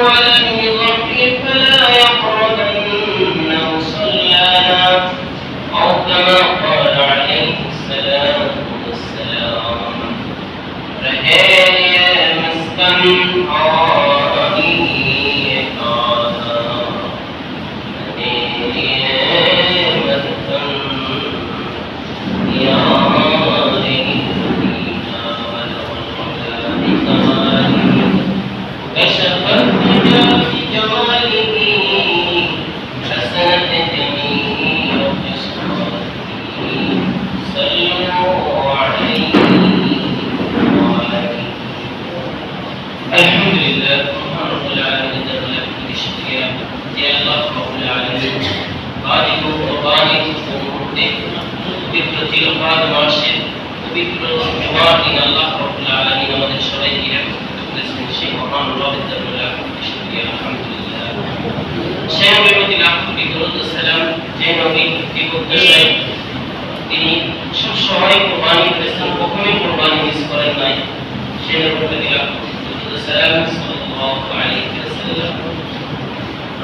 سعة يا الله رب العالمين خالق وبارك ومهدي পবিত্র জিলকাদ মাসের পবিত্র জুমার দিন আল্লাহ রব্বুল আলামিন আমাদের সবাইকে একত্রিত করেছেন সেই মহান রবের জন্য লাখ কোটি শুকরিয়া আলহামদুলিল্লাহ সেই নবীর প্রতি লাখ কোটি দরুদ ও সালাম যে নবী জীবদ্দশায় তিনি সব সময় কোরবানি করেছেন কখনোই কোরবানি মিস করেন নাই সেই নবীর প্রতি লাখ কোটি দরুদ ও সালাম সাল্লাল্লাহু আলাইহি ওয়াসাল্লাম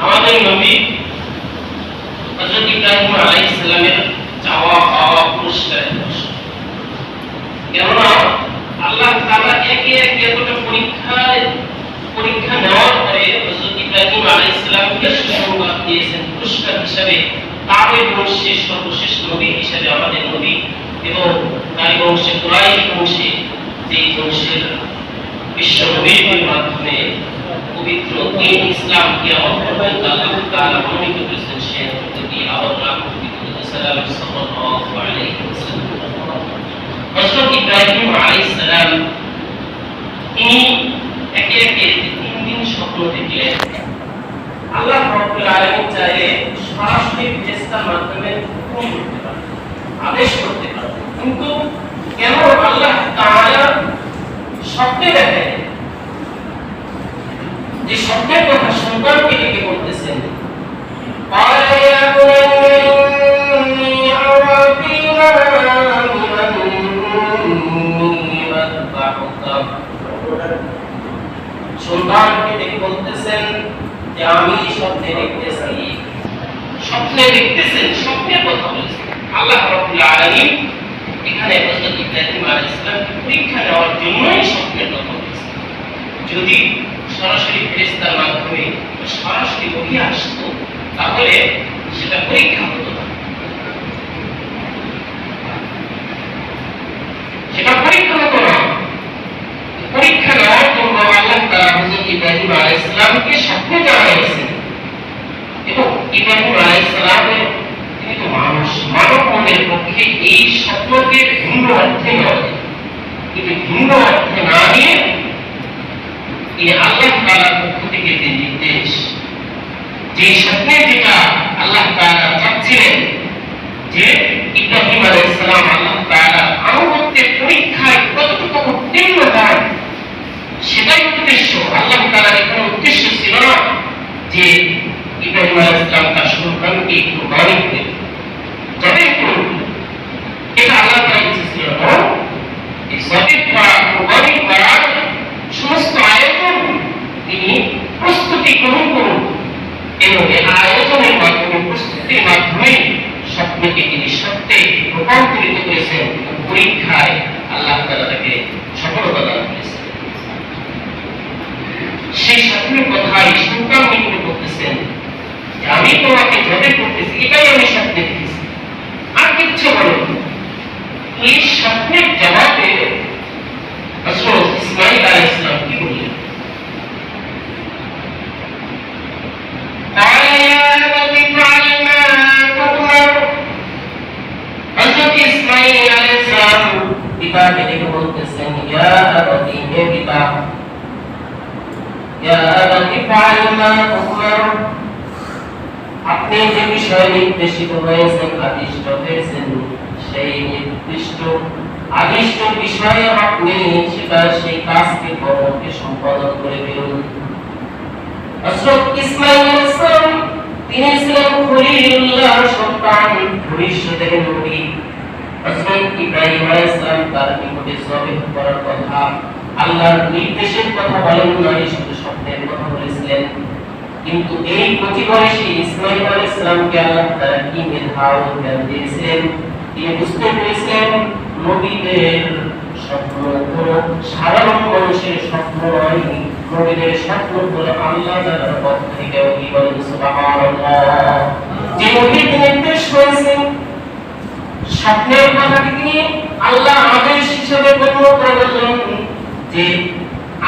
আমাদের নবী হযরত ইব্রাহিম আলাইহিস সালামের চাওয়া পাওয়া, পুরস্কারের বশে কেননা আল্লাহ তাআলা একে একে এতটা পরীক্ষায়, পরীক্ষা নেওয়ার পরে হযরত ইব্রাহিম আলাইহিস সালামকে সুসংবাদ দিয়েছেন পুরস্কার হিসাবে। তাদের বংশে সর্বশেষ নবী হিসাবে আমাদের নবী এবং তার বংশে কুরাইশ বংশে যে বংশের বিশ্ব নবীর মাধ্যমে পবিত্র দিন ইসলাম কি আল্লাহ তাআলা মনোনীত করেছেন সে কোটি সালাম সাল্লাল্লাহু আলাইহি ওয়াসাল্লাম হযরত ইব্রাহিম আলাইহিস সালাম তিনি একে একে তিন দিন স্বপ্ন দেখলেন আল্লাহ রাব্বুল আলামিন চাইলে সরাসরি ফেরেশতার মাধ্যমে হুকুম করতে পারেন আদেশ করতে পারেন কিন্তু কেন আল্লাহ তাআলা স্বপ্নে দেখেন যে সত্যের কথা শঙ্করকে ডেকে করতেছেন সন্তানকে দেখে বলতেছেন যে, আমি স্বপ্নে দেখতেছি। স্বপ্নে দেখতেছেন? স্বপ্নের কথা বলছেন। আল্লাহ রবুল এখানে হজরত ইব্রাহিম আলাইহিস সালাম পরীক্ষা নেওয়ার কথা যদি সরাসরি ফেরেশতার মাধ্যমে সরাসরি ওহী আসতো, তাহলে সেটা পরীক্ষা হতো না। সেটা পরীক্ষা হতো না। পরীক্ষা নেওয়ার জন্য আল্লাহ তাআলা হযরত ইব্রাহিম জানাইছেন এবং ইব্রাহিম তিনি মানুষ মানব মনের পক্ষে এই স্বপ্নকে ভিন্ন অর্থে নয় কিন্তু ভিন্ন অর্থে না নিয়ে এই আল্লাহ তাআলার পক্ষ থেকে যে নির্দেশ, যে স্বপ্নে যেটা আল্লাহ তাআলা চাচ্ছিলেন যে ইব্রাহিম আলাইহিস সালাম আল্লাহ তাআলা আনুগত্যের পরীক্ষায় কতটুকু উত্তীর্ণ হয়, সেটাই উদ্দেশ্য। আল্লাহ তাআলার এখানে উদ্দেশ্য ছিল না যে ইব্রাহিম আলাইহিস সালাম তার সন্তানকে কুরবানি দিতেন রূপান্তরিত করেছেন। পরীক্ষায় আল্লাহ তালা তাকে সফলতা দান করেছেন সেই স্বপ্নের কথাই সুলতান মহিমুনি বলতেছেন আমি তোমাকে জবে করতেছি এটাই আমি স্বপ্নে দেখেছি। আর কিচ্ছু বলো এই স্বপ্নের জবাবে পিতাকে ডেকে বলতেছেন ইয়া আবাতি হে পিতা ইয়া আবাতি ফাআল মা তুমার আপনি যে বিষয়ে নির্দেশিত হয়েছেন আদিষ্ট হয়েছেন সেই নির্দিষ্ট আদিষ্ট বিষয়ে আপনি সেটা সেই কাজকে কর্মকে সম্পাদন করে ফেলুন হযরত ইসমাঈল আলাইহিস সালাম তিনি ছিলেন খলিলুল্লাহর সন্তান ভবিষ্যতের নবী নবীদের স্বপ্ন সাধারণ মানুষের স্বপ্ন নবীদের স্বপ্ন আল্লাহ তাআলার পক্ষ থেকে নির্দেশ হয়েছে স্বপ্নের কথাটি তিনি আল্লাহ আদেশ হিসেবে গণ্য করে বললেন যে,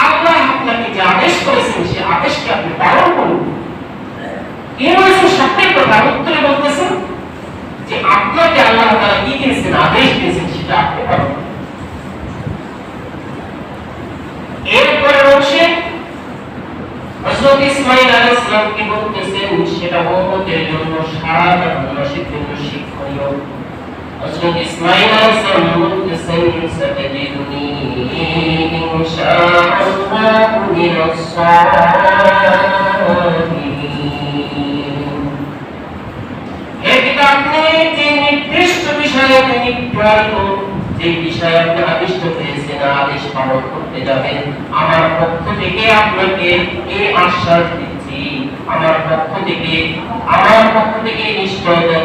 আল্লাহ আপনাকে যে আদেশ করেছেন, সে আদেশকে আপনি পালন করুন। স্বপ্নের কথা। উত্তরে বলতেছেন যে, আপনাকে আল্লাহ তারা কি দিয়েছেন, আদেশ দিয়েছেন, সেটা আপনি পালন করুন। এরপরে অংশে বলতেছেন? সেটা জন্য সারা জন্য শিক্ষণীয়। যে নির্দিষ্ট বিষয়ে তিনি যে বিষয়ে আপনি আদিষ্ট হয়েছেন, আদেশ করতে যাবেন, আমার পক্ষ থেকে আপনাকে আশ্বাস দিচ্ছি। আমার পক্ষ থেকে, আমার পক্ষ থেকে নিশ্চয়তা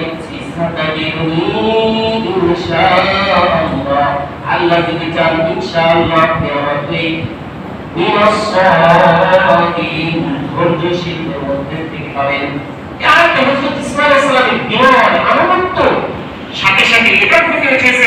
আল্লাহ যদি চান ইনশাআল্লাহ মিনাস সাবিরিন ধৈর্যশীলদের মধ্যে সাথে সাথে এটা ঘটে উঠেছে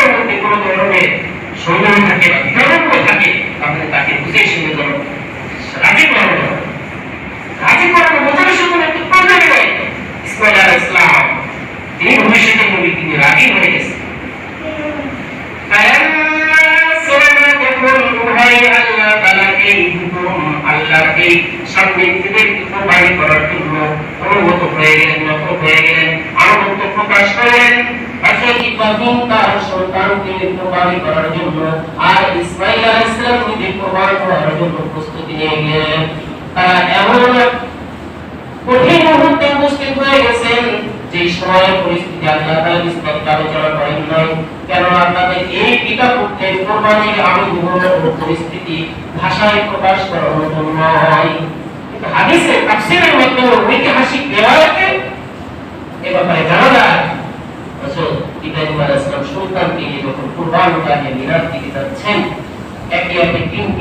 সন্তানের মধ্যে কোনো ধরনের সৌন্দর্য থাকে বা বিকল্প থাকে তাহলে তাকে বুঝে শুনে যেন রাজি করানো রাজি করানো বোঝানোর সময় একটু প্রবলেম হয় ইসমাইল আলাহ ইসলাম তিনি ভবিষ্যতের নবী তিনি রাজি হয়ে গেছেন আল্লাহকে সামনে নিজেদের কোরবানি করার জন্য অনুভূত হয়ে গেলেন নত হয়ে গেলেন আনন্দ প্রকাশ করলেন করার করার নিয়ে যে সময়ের পরিস্থিতি আল্লাহ তাআলা পরিস্থিতি ভাষায় প্রকাশ করানোর জন্য হয় কিন্তু হাদিসে তাফসীরের মধ্যে ঐতিহাসিক রিওয়ায়াতে এ ব্যাপারে জানা যায় হযরত ইব্রাহিম আলাইহিস সালাম সুলতানকে নিয়ে যখন কুরবান গাহে মিনার দিকে যাচ্ছেন একে একে তিন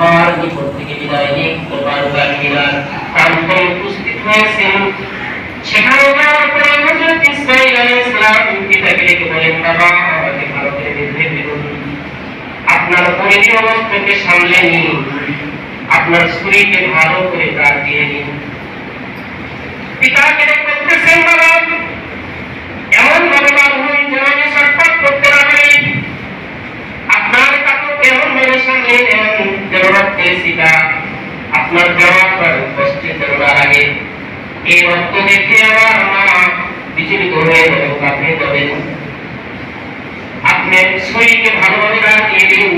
মার নিকট থেকে বিদায় নিয়ে কোরবান গাহিলার প্রান্তে উপস্থিত হয়েছেন। সেখানে যাওয়ার পরে হযরত ইসমাঈল আলাইহিস সালাম পিতাকে ডেকে বলেন, বাবা আমাকে ভালো করে দেখে দিন আপনার পরিধি অবস্থাকে সামলে নিন। আপনার স্ত্রীকে ভালো করে কাজ দিয়ে নিন। পিতাকে ডেকে বলতেছেন বাবা। এমন ভাবে বার যেন আমি ছটফট করতে পারি আপনার কাপড় এমন ভাবে সামনে নেন রক্তের সিটা আপনার দেওয়া কষ্টে যেন না লাগে এই রক্ত দেখে আমার মা বিচলিত হয়ে যাবে কাঁপিয়ে যাবেন আপনি শরীরকে ভালোভাবে রাখিয়ে দিন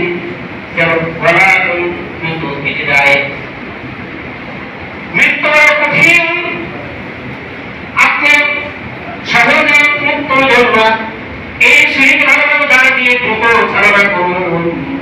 যেন গলা কিন্তু কেটে যায়। মৃত্যু কঠিন। আপনি সহজে মুক্তর জন্য এই শরীর ভালোভাবে দাঁড় দিয়ে দ্রুত চালনা করুন।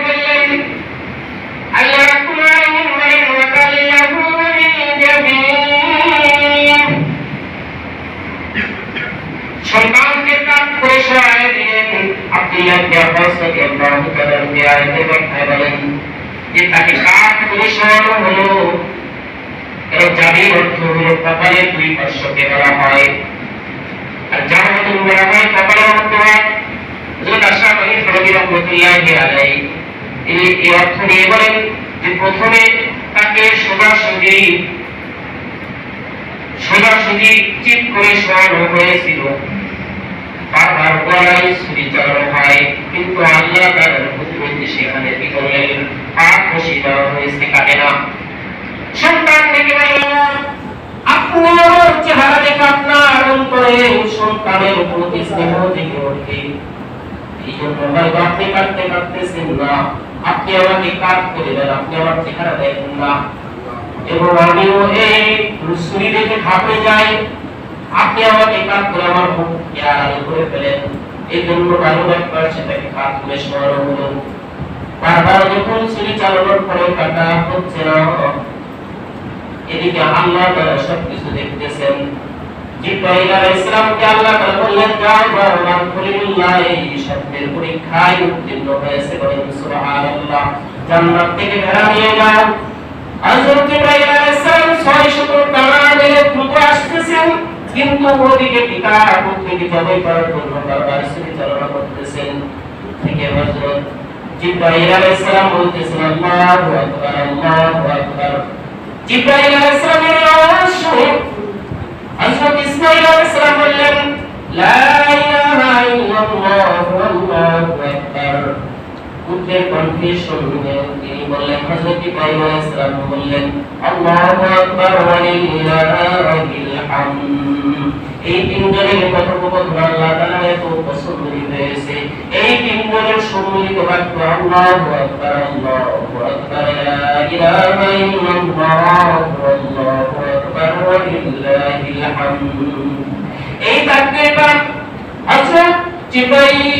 রাদিয়াল্লাহু তাআলা এই আয়াতে ব্যাখ্যায় বলেন যে তাকে কাজ করে সরানো হলো এর জাবির অর্থ হলো কপালের দুই পার্শ্বকে বলা হয় আর যার মতন বলা হয় কপালের মধ্যে হয় হযরত আশরাফ আলী থানভী রাহমাতুল্লাহি আলাইহি তিনি এই অর্থ নিয়ে বলেন যে প্রথমে তাকে সোজাসুজি সোজাসুজি চিত করে সরানো হয়েছিল। গলায় ছুরি চালানো হয় কিন্তু আল্লাহ তার হুকুমে সেখানে কি করলেন? পাক বসিয়ে দেওয়া হয়েছে, কাটে না। সন্তান থেকে বললেন আপনি চেহারা দেখে আপনার অন্তরে সন্তানের প্রতি স্নেহ জেগে ওঠে। এই জন্য হয়তো আপনি কাটতে কাটতেছেন না। আপনি আমাকে কাট করে দেন, আপনি আমার চেহারা দেখেন না। এবং আমিও এই ছুরি দেখে ঢাপে যাই। আপনি আমাকে কাট করে আমার মুখ করে ফেলেন। এই জন্য কারও একবার সেটাকে কাট করে সরানো হলো। বারবার যখন ছুরি চালানোর পরে কাটা হচ্ছে না, এদিকে আল্লাহ তাআলা সবকিছু দেখতেছেন। আল্লাহ পরীক্ষায় উত্তীর্ণ হয়েছে কিন্তু ওদিকে পিতা পুত্রকে জবাই করার জন্য বারবার ছুরি চালনা করতেছেন থেকে হযরত জিব্রাইল আলাইহিস সালাম বলতেছেন আল্লাহু আকবার আল্লাহু আকবার জিব্রাইল আলাইহিস সালামের আওয়াজ শুনে হযরত ইসমাঈল আলাইহিস সালাম বললেন লা ইলাহা ইল্লাল্লাহ আল্লাহু আকবার পুত্রের কণ্ঠে শুনে তিনি বললেন, হযরত ইব্রাহিম আলাইহিস সালাম বললেন, আল্লাহু আকবার ওয়া লিল্লাহিল এই তিনজনের কথোপকথন আল্লাহ তাআলা এত পছন্দ হয়েছে। এই তিনজনের সম্মিলিত বাক্য, আল্লাহু আকবার আল্লাহু আকবার, লা ইলাহা ইল্লাল্লাহু, আল্লাহু আকবার ওয়া লিল্লাহিল হামদ। এই বাক্যটা হযরত জিব্রাইল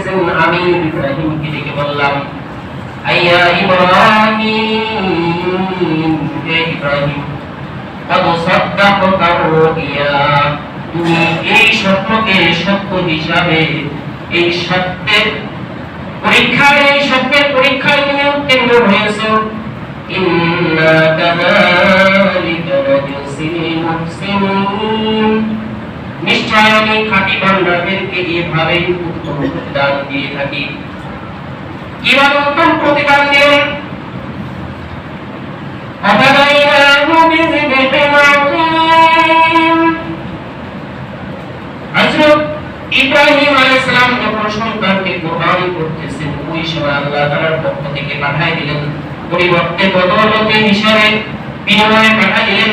ভাবতেছেন আমি ইব্রাহিমকে ডেকে বললাম, আইয়া ইব্রাহিম, হে ইব্রাহিম, কদ সাদ্দাকতা রুইয়া তুমি এই স্বপ্নকে সত্য হিসাবে, এই সত্যের পরীক্ষায়, এই সত্যের পরীক্ষায় তুমি উত্তীর্ণ হয়েছো। ইন্না কাযালিকা নাজসিল মুহসিনিন। নিশ্চয় আমি খাঁটি বান্দাদেরকে এভাবেই উত্তম প্রতিদান দিয়ে থাকি কিভাবে উত্তম প্রতিদান দিলেন أفبيناه بذبح عظيم হযরত ইব্রাহিম আলাইহিস সালাম যখন সন্তানকে কুরবানি করতেছেন ওই সময় আল্লাহ তাআলার পক্ষ থেকে পাঠায় দিলেন পরিবর্তে বদৌলতে হিসাবে বিনিময়ে পাঠায় দিলেন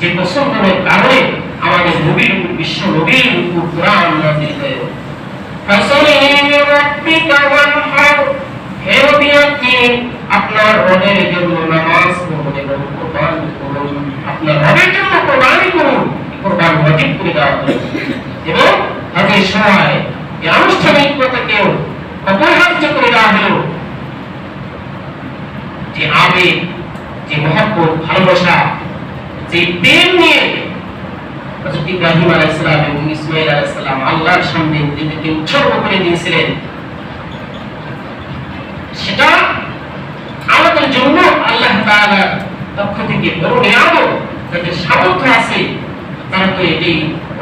যে পছন্দের কারণে আমাদের নবীর উপর বিশ্ব নবীর উপর কোরআন নাযিল হয়ে ভালোবাসা যে নিয়ে হযরত ইব্রাহিম আলাইহিস সালাম এবং ইসমাঈল আলাইহিস সালাম আল্লাহর সামনে উৎসর্গ করে দিয়েছিলেন, সেটা আমাদের জন্য আল্লাহ তাআলা পক্ষ থেকে বড় নিয়ামত সামর্থ্য আছে, তারা তো এটি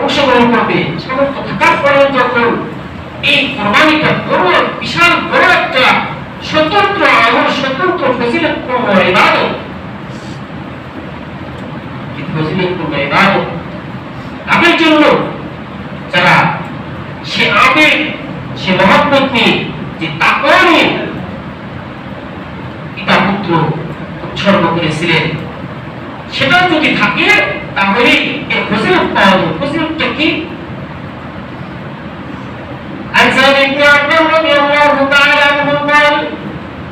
অংশগ্রহণ করবে। সামর্থ্য থাকার পরেও যখন এই কোরবানিটা বড়, বিশাল বড় একটা স্বতন্ত্র আমল স্বতন্ত্র ইবাদত তাদের জন্য যারা সে আবেগ সে মহাব্বত নিয়ে যে তাকওয়া নিয়ে পিতা পুত্র উৎসর্গ করেছিলেন সেটা যদি থাকে তাহলে এর ফজিলত পাওয়া যাবে ফজিলতটা কি عن سعد بن عمر رضي الله تعالى عنه قال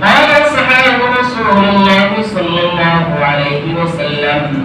قال صحابة رسول الله صلى الله عليه وسلم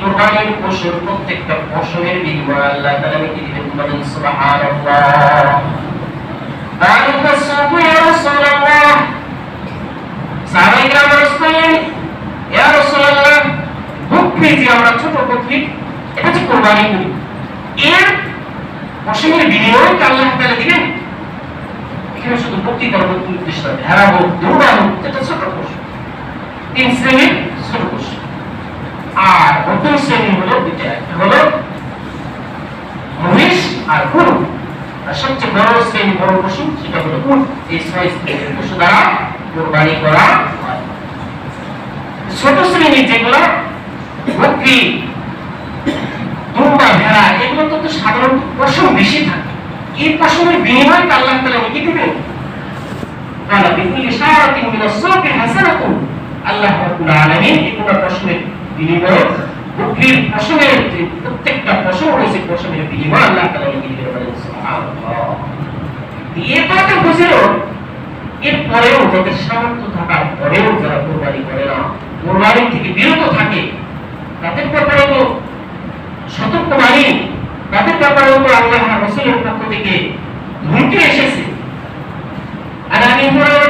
প্রকারের পশুর প্রত্যেকটা পশুরের বিনিময় আল্লাহ তাআলা কি দিবেন বলেন সুবহানাল্লাহ। ইয়া রাসূলুল্লাহ ইয়া রাসূলুল্লাহ যে আমরা ছোট এটা কুরবানি করি। এর পশুর আল্লাহ তাআলা দিবেন? শুধু বকরি করার এটা ছোট পশু তিন শ্রেণির ছোট পশু আর নতুন শ্রেণি হলো দুইটা একটা হলো মহিষ আর উল আর সবচেয়ে বড় শ্রেণি, বড় পশু, সেটা হলো উল এই ছয় শ্রেণির পশু দ্বারা কোরবানি করা ছোট শ্রেণির যেগুলো, বকরি, দুম্বা, ভেড়া, এগুলো তো সাধারণ পশু বেশি থাকে। এই পশমের বিনিময়ে আল্লাহ তালা কি দেবেন। আল্লাহ বিকুল ইশারাতিন মিনাস আল্লাহ রাব্বুল আলামিন এই পশমের বিনিময়ে বুকের পশমের যে প্রত্যেকটা পশম রয়েছে পশমের বিনিময় আল্লাহ তালা লিখে দিতে পারেন দিয়ে তাকে বুঝেও এরপরেও যাদের সামর্থ্য থাকার পরেও যারা কোরবানি করে না কোরবানি থেকে বিরত থাকে, তাদের ব্যাপারে তো সতর্ক বাণী, তাদের ব্যাপারেও তো আল্লাহ রসুলের পক্ষ থেকে ধমকে এসেছে। আর আমি হল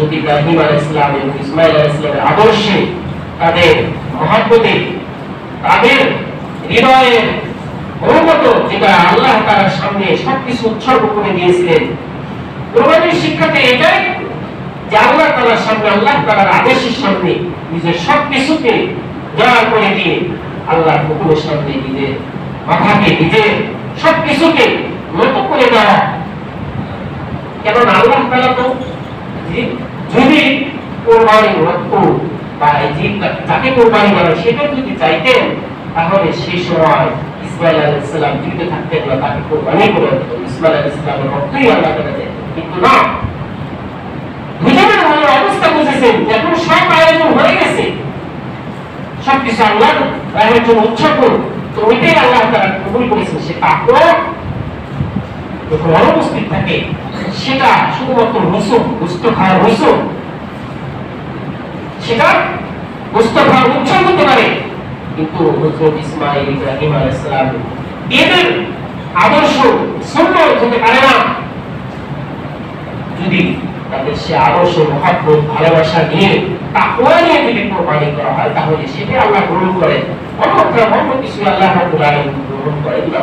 হযরত ইব্রাহিম আলাইহিস সালাম এবং ইসমাইল আলাইহিস সালামের আদর্শে তাদের মহাব্বতে, তাদের হৃদয়ের অনুগত যেটা আল্লাহ তাআলার সামনে সবকিছু উৎসর্গ করে দিয়েছিলেন কোরবানির শিক্ষাতে এটাই যে আল্লাহ তাআলার সামনে, আল্লাহ তাআলার আদেশের সামনে নিজের সবকিছুকে জয় করে দিয়ে আল্লাহর হুকুমের সামনে নিজের মাথাকে, নিজের সবকিছুকে নত করে দেওয়া। কেননা আল্লাহ তাআলা তো যদি কোরবানি রক্ত বা এই জীবটা যাকে কোরবানি করা সেটা যদি চাইতেন তাহলে সেই সময় ইসমাইল আলাইহিস সালাম জীবিত থাকতেন না তাকে কোরবানি করে ইসমাইল আলাইহিস সালামের রক্তই আল্লাহ তাআলা দেন। কিন্তু না। দুজনের মনে অবস্থা বুঝেছেন এখন সব আয়োজন হয়ে গেছে, সবকিছু আল্লাহ রাহের জন্য তো ওইটাই আল্লাহ তারা কবুল করেছেন, সে তারপর যখন অনুপস্থিত থাকে সেটা শুধুমাত্র রসুন খাওয়ার রসুন। সেটা গুস্ত খাওয়ার হতে পারে। কিন্তু হজরত ইসমাইল ইব্রাহিম আলাইসালাম এদের আদর্শ সুন্নত হতে পারে না। যদি তাদের সে আদর্শ, মহাব্বত, ভালোবাসা নিয়ে তাকওয়া নিয়ে যদি কোরবানি করা হয়, তাহলে সেটা আল্লাহ গ্রহণ করে অন্যথা অন্য কিছু আল্লাহ গ্রহণ করেন না।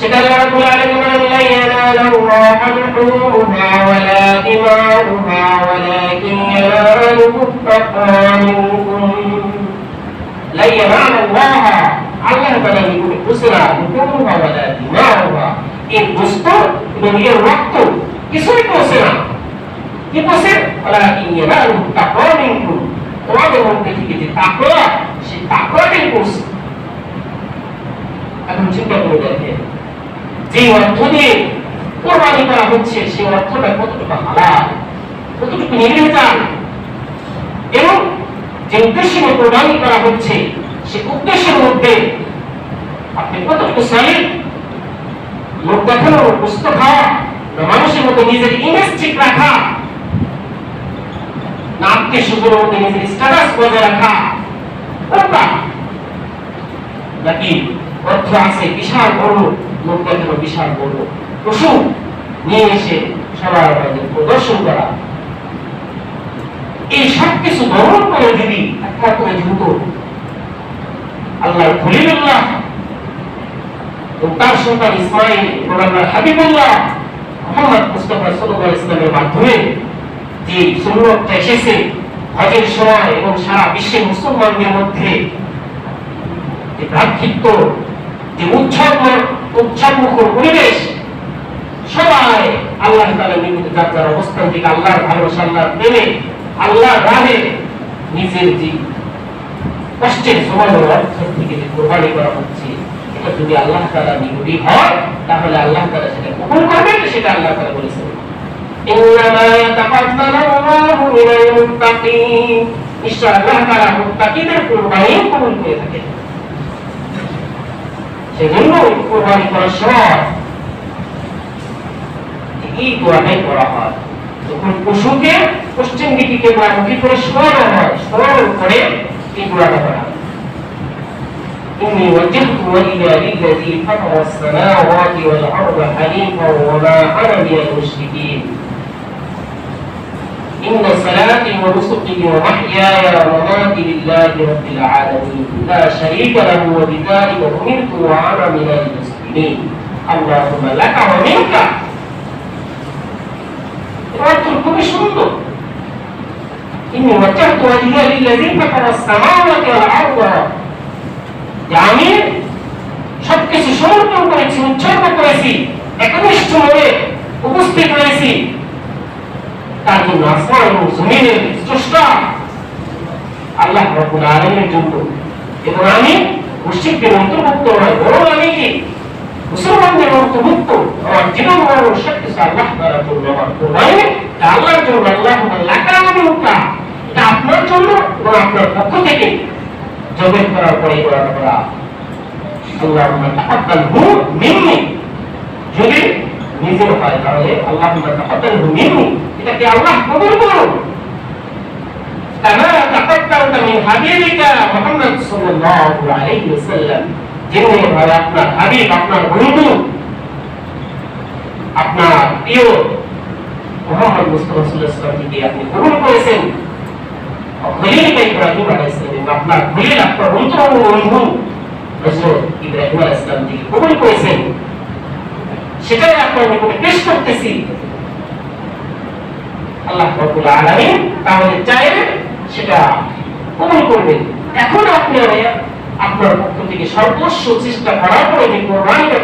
সেটা আল্লাহ রাব্বুল আলামিন বলেন লা ইয়ানালুল্লাহু লুহুমুহা ওয়ালা দিমাউহা ওয়ালাকিন ইয়ানালুহু তাকওয়া মিনকুম লা ইয়ানালুল্লাহ আল্লাহ তাআলা নিকটে বুঝরা লুহুমুহা ওয়ালা দিমাউহা এই গোস্ত এবং এর রক্ত কিছুই পৌঁছে না কি বলছে ওয়ালাকিন ইয়ানালুহু তাকওয়া মিনকুম তোমাদের মধ্যে থেকে যে তাকওয়া সেই তাকওয়াটাই পৌঁছে এখন চিন্তা করে দেখেন যে অর্থ দিয়ে কোরবানি করা হচ্ছে, সেই অর্থটা কতটুকু হালাল, কতটুকু নির্ভেজাল? এবং যে উদ্দেশ্যে কোরবানি করা হচ্ছে, সে উদ্দেশ্যের মধ্যে আপনি কতটুকু সালিম লোক দেখানো পুস্ত খাওয়া না মানুষের মধ্যে নিজের ইমেজ ঠিক রাখা, না আত্মীয় মধ্যে নিজের স্ট্যাটাস বজায় রাখা নাকি অর্থ আছে বিশাল বড় দেখানো বিশাল বড়। পশু নিয়ে এসে সবার মাঝে প্রদর্শন করা। এই সব কিছু গ্রহণ করে যদি একটা করে দ্রুত আল্লাহ তার সন্তান ইসমাইল হাবিবুল্লাহ, মোহাম্মদ মুস্তফা ইসলামের মাধ্যমে যে এসেছে, হজের সময় এবং সারা বিশ্বের মুসলমানদের মধ্যে যে ভ্রাতৃত্ব, যে উৎসব উৎসবমুখর পরিবেশ। সবাই আল্লাহ তাআলা নিমিত্ত যার অবস্থান থেকে আল্লাহর ভালোবাসা, আল্লাহর প্রেমে, আল্লাহর রাহে নিজের যে কষ্টের সমান অর্থ থেকে যে কোরবানি করা হচ্ছে, এটা যদি আল্লাহ তাআলা নিগুড়ি হয়, তাহলে আল্লাহ তাআলা সেটা কবুল করবেন, সেটা আল্লাহ তাআলা বলেছেন। মিনাল মুত্তাকিন। নিশ্চয় আল্লাহ তাআলা মুত্তাকিদের কোরবানি কবুল করে থাকেন সেজন্য কোরবানি করার সময় এই দোয়াটাই করা হয় যখন পশুকে পশ্চিম দিকে কেবলামুখী করে সরানো হয় সরল করে এই দোয়াটা করা হয় إني وجهت وجهي للذي فطر السماوات والأرض حنيفا وما أنا من المشركين إن صلاتي ونسكي ومحياي ومماتي لله رب العالمين لا شريك له وبذلك أمرت وأنا من المسلمين اللهم لك ومنك অর্থ খুবই সুন্দর إني وجهت وجهي للذي فطر السماوات والأرض যে আমি সবকিছু সমর্পণ করেছি উৎসর্গ করেছি একনিষ্ঠ মনে উপস্থিত হয়েছি তার জন্য আসমান এবং জমিনের স্রষ্টা। আল্লাহ রব্বুল আলমের জন্য। এবং আমি মুসলিমদের অন্তর্ভুক্ত নয় বরং আমি কি মুসলমানদের অন্তর্ভুক্ত? আমার জীবন মরণ সবকিছু আল্লাহ তাআলার জন্য, আমার কোরবানি। এটা আল্লাহর জন্য, আল্লাহ লাকামি উঠা এটা আপনার জন্য এবং আপনার পক্ষ থেকে জবে করার পরে করার করা। আল্লাহ তাকাব্বাল হু মিন্নি। যদি নিজের হয় তাহলে আল্লাহ তাকাব্বাল হু মিন্নি। এটাকে আল্লাহ কবুল করুন আপনার হাবিব, আপনার বন্ধু, আপনার প্রিয় মোহাম্মদ দিয়ে আপনি করেছেন। সেটাই আপনার উপরে পেশ করতেছি। আল্লাহ রাব্বুল আলামিন তাহলে চাইলে সেটা কবুল করবেন। এখন আপনি আপনার পক্ষ থেকে সর্বস্ব চেষ্টা করার পরে যে কোরবানিটা